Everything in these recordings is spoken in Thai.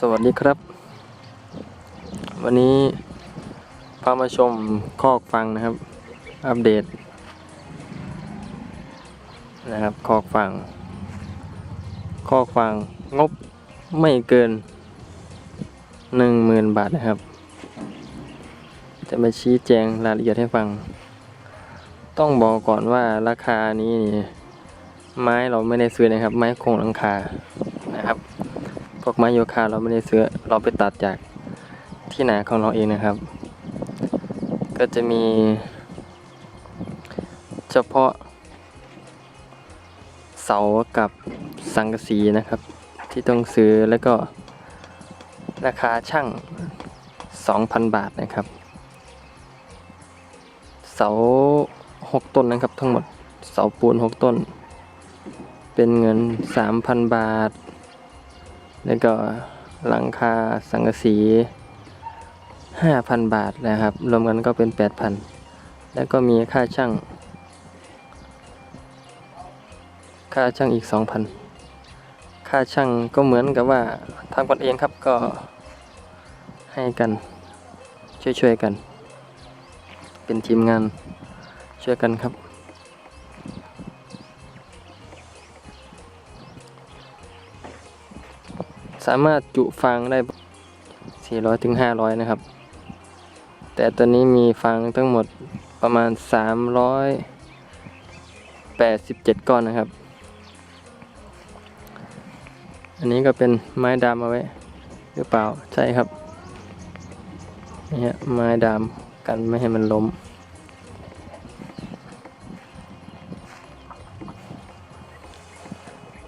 สวัสดีครับ วันนี้พามาชมคอกฟังนะครับ อัปเดต นะครับคอกฟัง คอกฟังงบไม่เกินหนึ่งหมื่นบาทนะครับ จะมาชี้แจงรายละเอียดให้ฟัง ต้องบอกก่อนว่าราคานี้นี่ไม้เราไม่ได้ซื้อนะครับ ไม้โครงหลังคานะครับ พวกไม้โยคะเราไม่ได้ซื้อเราไปตัดจากที่นาของเราเองนะครับ ก็จะมี เฉพาะ เสากับสังกะสีนะครับ ที่ต้องซื้อแล้วก็ราคาช่าง 2,000 บาทนะครับ เสา 6 ต้นนะครับทั้งหมดเสาปูน 6 ต้น เป็นเงิน 3,000 บาท แล้วก็หลังคาสังกะสี 5,000 บาทนะครับ รวมกันก็เป็น 8,000 แล้วก็มีค่าช่าง ค่าช่างอีก 2,000 ค่าช่างก็เหมือนกับว่าทำกันเองครับก็ให้กันช่วยๆกัน เป็นทีมงานช่วยกันครับ สามารถจุฟังได้ 400ถึง500 นะครับ แต่ตัวนี้มีฟังทั้งหมดประมาณ 387 ก้อนนะครับ อันนี้ก็เป็นไม้ดามเอาไว้ หรือเปล่าใช่ครับนี่ฮะไม้ดามกันไม่ให้มันล้ม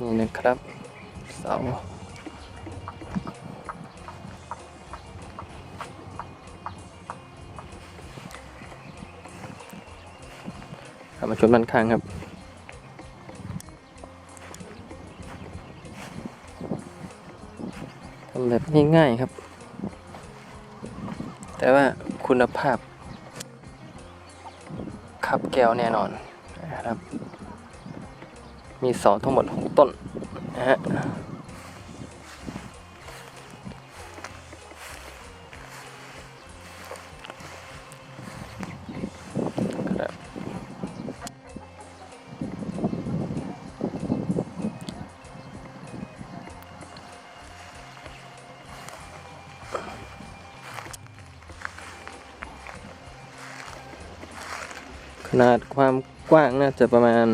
นี่นะครับเสาับมาชมด้านข้างครับทำแบบง่ายๆครับ แต่ว่าคุณภาพ ขับแก้วแน่นอนนะครับ มีเสาทั้งหมด 6 ต้นนะฮะ ขนาดความกว้างน่าจะประมาณ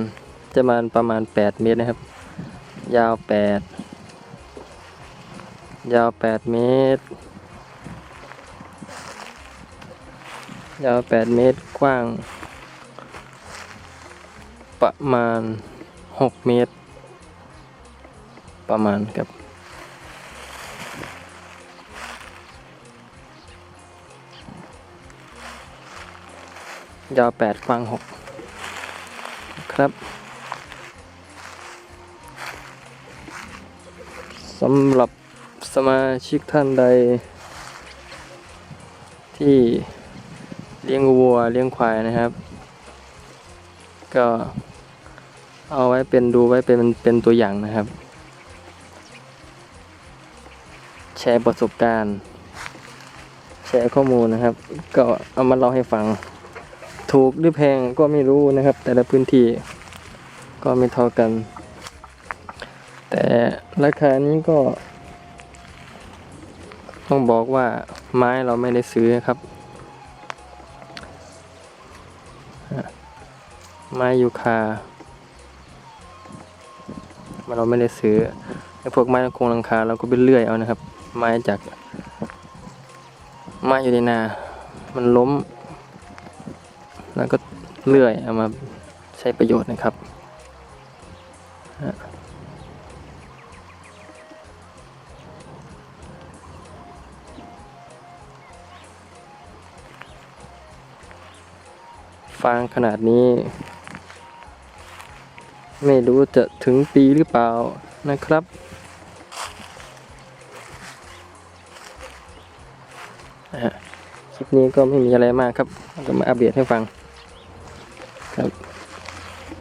จะมาประมาณ 8 เมตรนะครับ ยาว 8 ยาว 8 เมตร ยาว 8 เมตรกว้าง ประมาณ 6 เมตร ประมาณครับ ยาว8กว้าง6ครับสำหรับสมาชิกท่านใด ที่เลี้ยงวัวเลี้ยงควายนะครับ ก็เอาไว้เป็นดูไว้เป็นเป็นตัวอย่างนะครับ แชร์ประสบการณ์ แชร์ข้อมูลนะครับ ก็เอามาเล่าให้ฟัง ถูกหรือแพงก็ไม่รู้นะครับ แต่ละพื้นที่ก็ไม่เท่ากัน แต่ราคานี้ก็ ต้องบอกว่าไม้เราไม่ได้ซื้อครับ ไม้ยูคาเราไม่ได้ซื้อไอ้พวกไม้โครงหลังคาเราก็ไปเลื่อยเอานะครับ ไม้จากไม้อยู่ในนา มันล้ม แล้วก็เลื่อยเอามาใช้ประโยชน์นะครับฟางขนาดนี้ ไม่รู้จะถึงปีหรือเปล่านะครับ คลิปนี้ก็ไม่มีอะไรมากครับ ก็มาอัปเดตให้ฟัง ครับ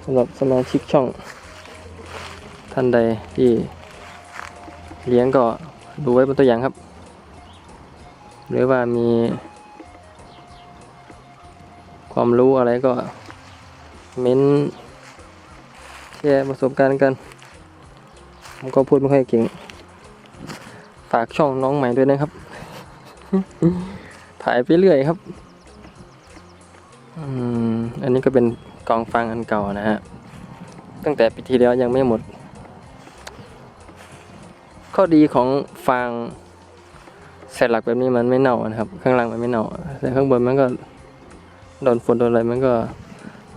สำหรับสมาชิกช่อง ท่านใดที่เลี้ยงก็ดูไว้เป็นตัวอย่างครับ หรือว่ามี ความรู้อะไรก็เม้นแชร์ประสบการณ์กัน ผมก็พูดไม่ค่อยเก่ง ฝากช่องน้องใหม่ด้วยนะครับ ถ่ายไปเรื่อยครับ อันนี้ก็เป็นกองฟางอันเก่านะฮะ ตั้งแต่ปีที่แล้วยังไม่หมด ข้อดีของฟางใส่หลักแบบนี้มันไม่เน่านะครับ ข้างล่างมันไม่เน่า แต่ข้างบนมันก็โดนฝนโดนอะไรมันก็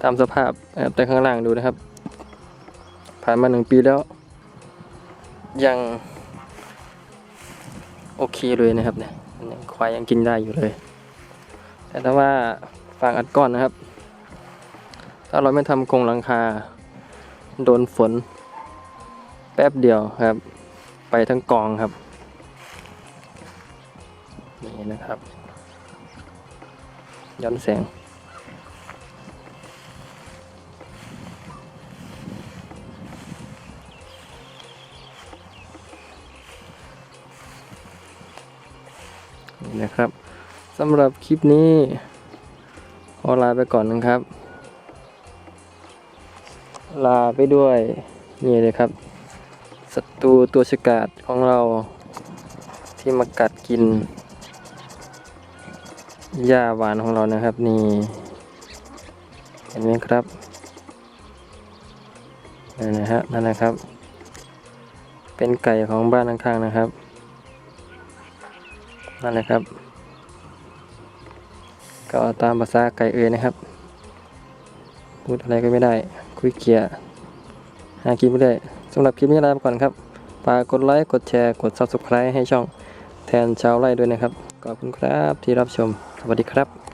ตามสภาพนะครับแต่ข้างล่างดูนะครับ ผ่านมาหนึ่งปีแล้ว ยังโอเคเลยนะครับเนี่ยควายยังกินได้อยู่เลย แต่ถ้าว่าางอัดก้อนนะครับ ถ้าเราไม่ทำกรงหลังคา โดนฝน แป๊บเดียวครับ ไปทั้งกองครับ นี่นะครับ ย้อนแสงนี่นะครับสำหรับคลิปนี้ อลาไปก่อนนะครับ ลาไปด้วยนี่เลยครับศัตรูตัวฉกาจของเราที่มากัดกินหญ้าหวานของเรานะครับนี่เห็นไหมครับนั่นนะฮะนั่นนะครับ เป็นไก่ของบ้านข้างๆนะครับนั่นแหละครับ ก็ตามภาษาไก่เอ่ยนะครับพูดอะไรก็ไม่ได้ คุยเกียร์หากินไม่ได้สำหรับคลิปนี้ลาไปก่อนครับฝากกดไลค์กดแชร์กด Subscribe ให้ช่องแทนชาวไร่ด้วยนะครับขอบคุณครับที่รับชม สวัสดีครับ